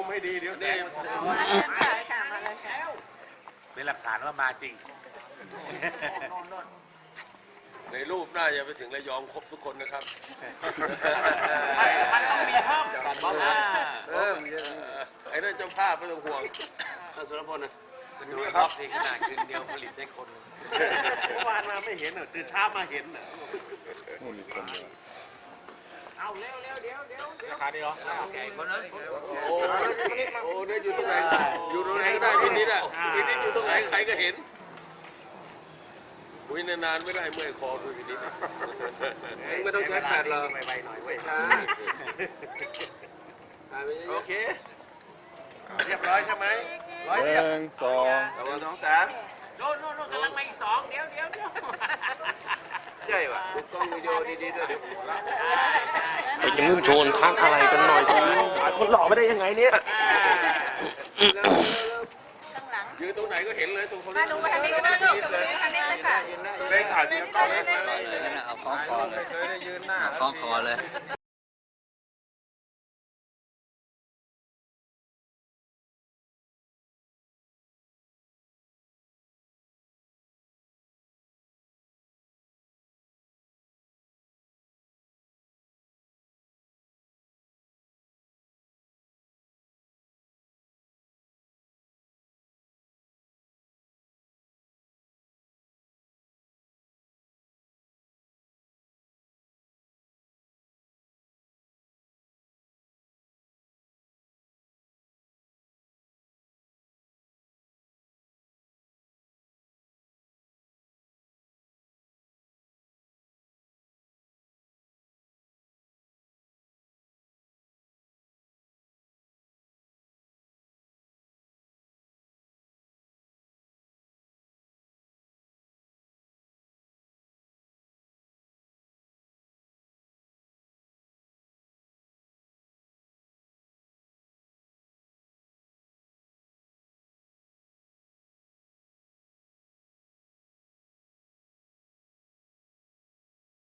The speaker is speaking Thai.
มุมให้ดีเดี๋ยวแสงมันจะมาเลยค่ะค่ะมาเลยค่ะเป็นหลักฐานว่ามาจริง ในรูปน่าจะไปถึงระยองครบทุกคนนะครับ มันต้องมีเพิ่มกันบ้างนะเออไอ้นั่นเจ้าภาพไม่ต้องห่วงท่านสุรพลนะดูครับที่ขนาดคืนเดียวผลิตได้คนหนึ่งเมื่อวานมาไม่เห็นอะตื่นเช้ามาเห็นอะเอาเร็ว ขาดีเหรอแก่คนนึงโอ้โอ้เนี่ยอยู่ตรงไหนอยู่ตรงไหนก็ได้พี่นิดอะพี่นิดอยู่ตรงไหนใครก็เห็นคุยนานๆไม่ได้เมื่อยคอคุยพี่นิดไม่ต้องใช้แฟลชหรอกไปๆหน่อยเว้ยโอเคเรียบร้อยใช่ไหมร้อยหเรียบนึ่งสองระวังสองสามโน่นโน่นโน่นกำลังมาอีกสองเดี๋ยวเดี๋ยวเดี๋ยวใช่ป่ะดูกล้องวิดีโอดีๆด้วยเดี๋ยว ไปจะมุ่งโชนทักอะไรกันหน่อยทีคนหล่อไม่ได้ยังไงเนี่ยข้างหลังยืนตรงไหนก็เห็นเลยตรงคนมานี้หนูมาทางนี้ก็ได้ลูกทางนี้เลยค่ะเล่นถ่ายเทียบได้ได้ได้เอาคล้องคอเลย เคยได้ยืนหน้าเอาคล้องคอเลย